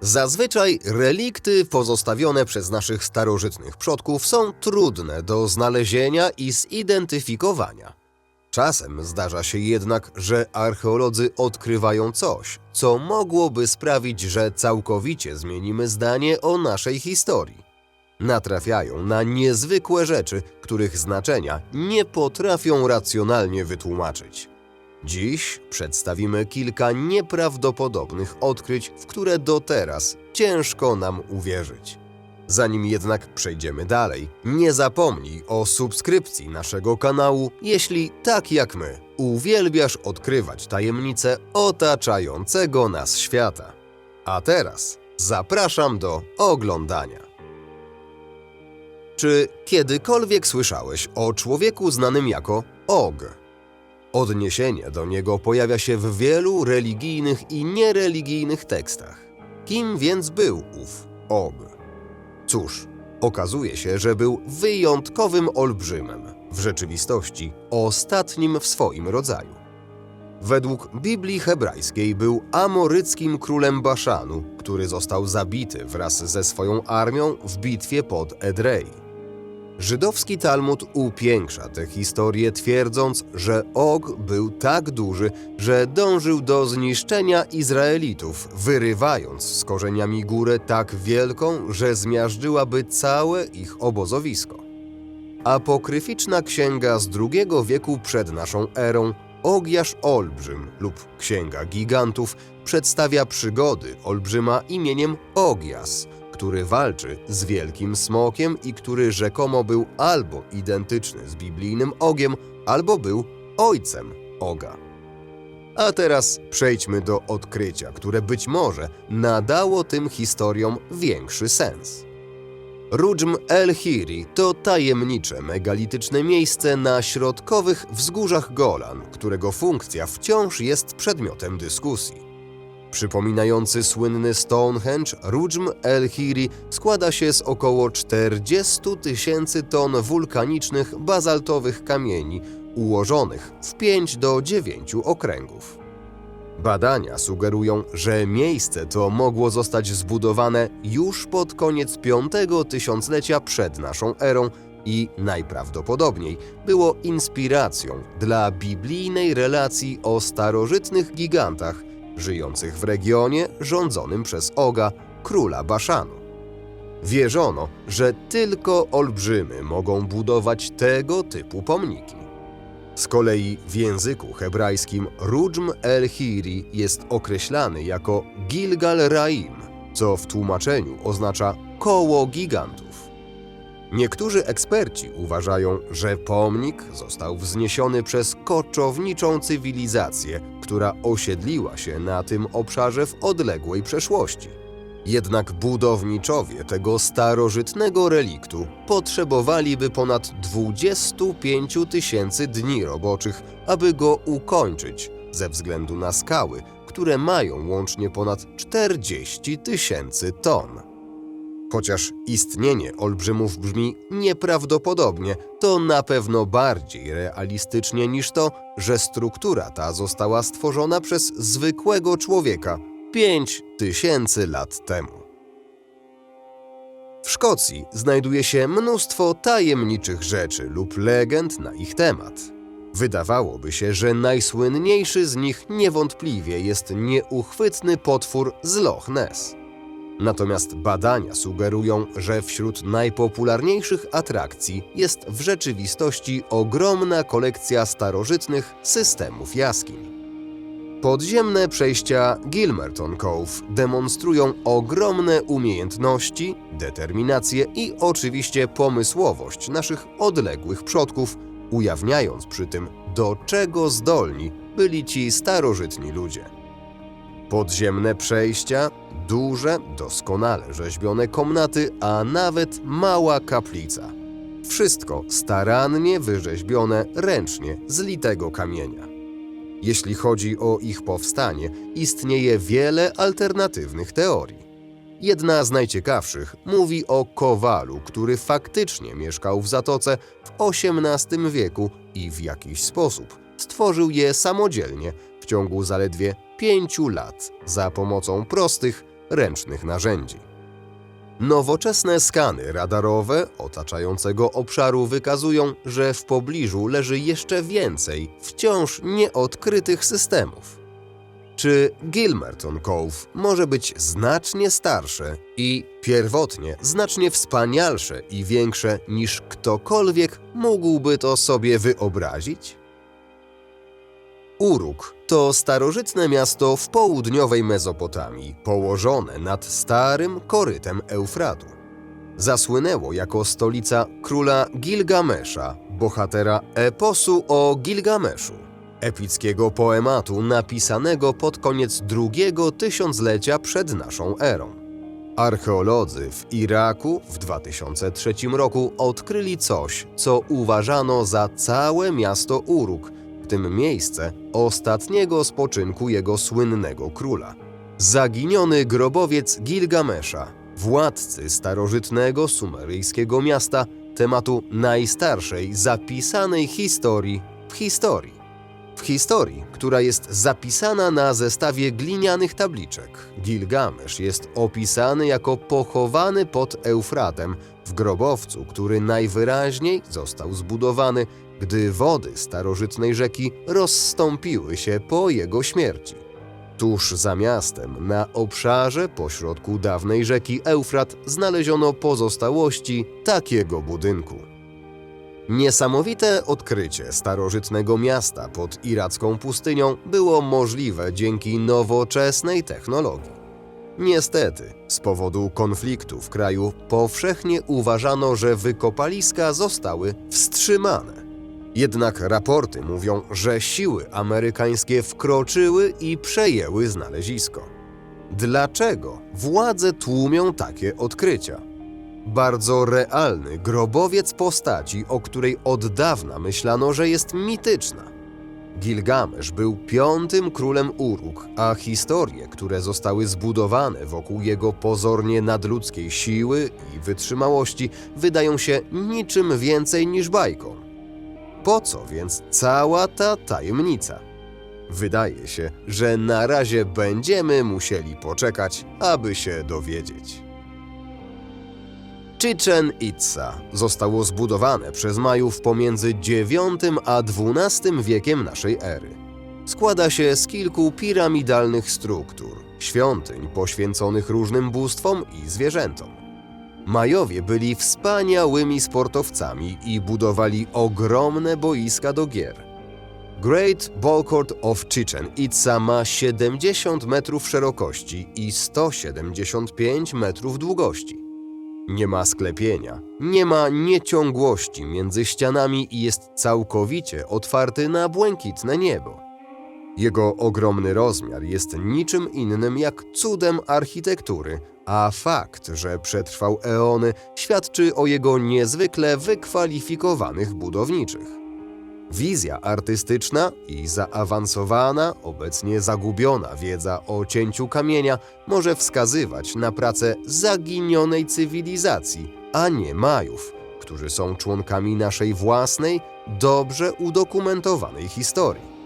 Zazwyczaj relikty pozostawione przez naszych starożytnych przodków są trudne do znalezienia i zidentyfikowania. Czasem zdarza się jednak, że archeolodzy odkrywają coś, co mogłoby sprawić, że całkowicie zmienimy zdanie o naszej historii. Natrafiają na niezwykłe rzeczy, których znaczenia nie potrafią racjonalnie wytłumaczyć. Dziś przedstawimy kilka nieprawdopodobnych odkryć, w które do teraz ciężko nam uwierzyć. Zanim jednak przejdziemy dalej, nie zapomnij o subskrypcji naszego kanału, jeśli tak jak my uwielbiasz odkrywać tajemnice otaczającego nas świata. A teraz zapraszam do oglądania. Czy kiedykolwiek słyszałeś o człowieku znanym jako Og? Odniesienie do niego pojawia się w wielu religijnych i niereligijnych tekstach. Kim więc był ów Og? Cóż, okazuje się, że był wyjątkowym olbrzymem, w rzeczywistości ostatnim w swoim rodzaju. Według Biblii hebrajskiej był amoryckim królem Baszanu, który został zabity wraz ze swoją armią w bitwie pod Edrei. Żydowski Talmud upiększa tę historię, twierdząc, że Og był tak duży, że dążył do zniszczenia Izraelitów, wyrywając z korzeniami górę tak wielką, że zmiażdżyłaby całe ich obozowisko. Apokryficzna księga z II wieku przed naszą erą, Ogiasz Olbrzym lub Księga Gigantów, przedstawia przygody olbrzyma imieniem Ogias, który walczy z wielkim smokiem i który rzekomo był albo identyczny z biblijnym ogiem, albo był ojcem oga. A teraz przejdźmy do odkrycia, które być może nadało tym historiom większy sens. Rujm el-Hiri to tajemnicze megalityczne miejsce na środkowych wzgórzach Golan, którego funkcja wciąż jest przedmiotem dyskusji. Przypominający słynny Stonehenge, Rujm el-Hiri składa się z około 40 tysięcy ton wulkanicznych bazaltowych kamieni ułożonych w 5 do 9 okręgów. Badania sugerują, że miejsce to mogło zostać zbudowane już pod koniec V tysiąclecia przed naszą erą i najprawdopodobniej było inspiracją dla biblijnej relacji o starożytnych gigantach żyjących w regionie rządzonym przez Oga, króla Baszanu. Wierzono, że tylko olbrzymy mogą budować tego typu pomniki. Z kolei w języku hebrajskim Rujm el-Hiri jest określany jako Gilgal Raim, co w tłumaczeniu oznacza koło gigantów. Niektórzy eksperci uważają, że pomnik został wzniesiony przez koczowniczą cywilizację, która osiedliła się na tym obszarze w odległej przeszłości. Jednak budowniczowie tego starożytnego reliktu potrzebowaliby ponad 25 tysięcy dni roboczych, aby go ukończyć, ze względu na skały, które mają łącznie ponad 40 tysięcy ton. Chociaż istnienie olbrzymów brzmi nieprawdopodobnie, to na pewno bardziej realistycznie niż to, że struktura ta została stworzona przez zwykłego człowieka 5 tysięcy lat temu. W Szkocji znajduje się mnóstwo tajemniczych rzeczy lub legend na ich temat. Wydawałoby się, że najsłynniejszy z nich niewątpliwie jest nieuchwytny potwór z Loch Ness. Natomiast badania sugerują, że wśród najpopularniejszych atrakcji jest w rzeczywistości ogromna kolekcja starożytnych systemów jaskiń. Podziemne przejścia Gilmerton Cove demonstrują ogromne umiejętności, determinację i oczywiście pomysłowość naszych odległych przodków, ujawniając przy tym, do czego zdolni byli ci starożytni ludzie. Podziemne przejścia, duże, doskonale rzeźbione komnaty, a nawet mała kaplica. Wszystko starannie wyrzeźbione ręcznie z litego kamienia. Jeśli chodzi o ich powstanie, istnieje wiele alternatywnych teorii. Jedna z najciekawszych mówi o kowalu, który faktycznie mieszkał w zatoce w XVIII wieku i w jakiś sposób stworzył je samodzielnie w ciągu zaledwie pięciu lat za pomocą prostych, ręcznych narzędzi. Nowoczesne skany radarowe otaczającego obszaru wykazują, że w pobliżu leży jeszcze więcej wciąż nieodkrytych systemów. Czy Gilmerton Cove może być znacznie starsze i pierwotnie znacznie wspanialsze i większe niż ktokolwiek mógłby to sobie wyobrazić? Uruk to starożytne miasto w południowej Mezopotamii, położone nad starym korytem Eufratu. Zasłynęło jako stolica króla Gilgamesza, bohatera eposu o Gilgameszu, epickiego poematu napisanego pod koniec drugiego tysiąclecia przed naszą erą. Archeolodzy w Iraku w 2003 roku odkryli coś, co uważano za całe miasto Uruk, w tym miejsce ostatniego spoczynku jego słynnego króla. Zaginiony grobowiec Gilgamesza, władcy starożytnego sumeryjskiego miasta, tematu najstarszej zapisanej historii w historii. W historii, która jest zapisana na zestawie glinianych tabliczek, Gilgamesz jest opisany jako pochowany pod Eufratem w grobowcu, który najwyraźniej został zbudowany, gdy wody starożytnej rzeki rozstąpiły się po jego śmierci. Tuż za miastem, na obszarze pośrodku dawnej rzeki Eufrat, znaleziono pozostałości takiego budynku. Niesamowite odkrycie starożytnego miasta pod iracką pustynią było możliwe dzięki nowoczesnej technologii. Niestety, z powodu konfliktu w kraju powszechnie uważano, że wykopaliska zostały wstrzymane. Jednak raporty mówią, że siły amerykańskie wkroczyły i przejęły znalezisko. Dlaczego władze tłumią takie odkrycia? Bardzo realny grobowiec postaci, o której od dawna myślano, że jest mityczna. Gilgamesz był piątym królem Uruk, a historie, które zostały zbudowane wokół jego pozornie nadludzkiej siły i wytrzymałości, wydają się niczym więcej niż bajką. Po co więc cała ta tajemnica? Wydaje się, że na razie będziemy musieli poczekać, aby się dowiedzieć. Chichen Itza zostało zbudowane przez Majów pomiędzy IX a XII wiekiem naszej ery. Składa się z kilku piramidalnych struktur, świątyń poświęconych różnym bóstwom i zwierzętom. Majowie byli wspaniałymi sportowcami i budowali ogromne boiska do gier. Great Ball Court of Chichen Itza ma 70 metrów szerokości i 175 metrów długości. Nie ma sklepienia, nie ma nieciągłości między ścianami i jest całkowicie otwarty na błękitne niebo. Jego ogromny rozmiar jest niczym innym jak cudem architektury, a fakt, że przetrwał eony, świadczy o jego niezwykle wykwalifikowanych budowniczych. Wizja artystyczna i zaawansowana, obecnie zagubiona wiedza o cięciu kamienia może wskazywać na pracę zaginionej cywilizacji, a nie Majów, którzy są członkami naszej własnej, dobrze udokumentowanej historii.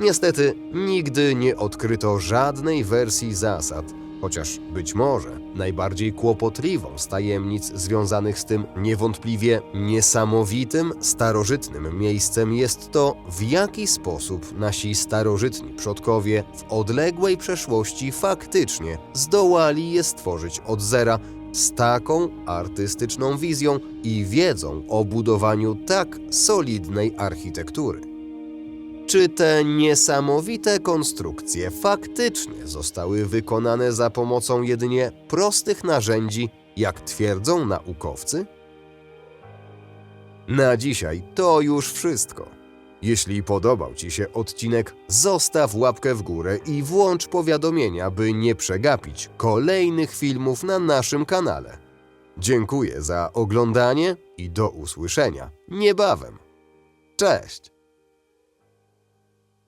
Niestety nigdy nie odkryto żadnej wersji zasad, chociaż być może najbardziej kłopotliwą z tajemnic związanych z tym niewątpliwie niesamowitym, starożytnym miejscem jest to, w jaki sposób nasi starożytni przodkowie w odległej przeszłości faktycznie zdołali je stworzyć od zera z taką artystyczną wizją i wiedzą o budowaniu tak solidnej architektury. Czy te niesamowite konstrukcje faktycznie zostały wykonane za pomocą jedynie prostych narzędzi, jak twierdzą naukowcy? Na dzisiaj to już wszystko. Jeśli podobał Ci się odcinek, zostaw łapkę w górę i włącz powiadomienia, by nie przegapić kolejnych filmów na naszym kanale. Dziękuję za oglądanie i do usłyszenia niebawem. Cześć!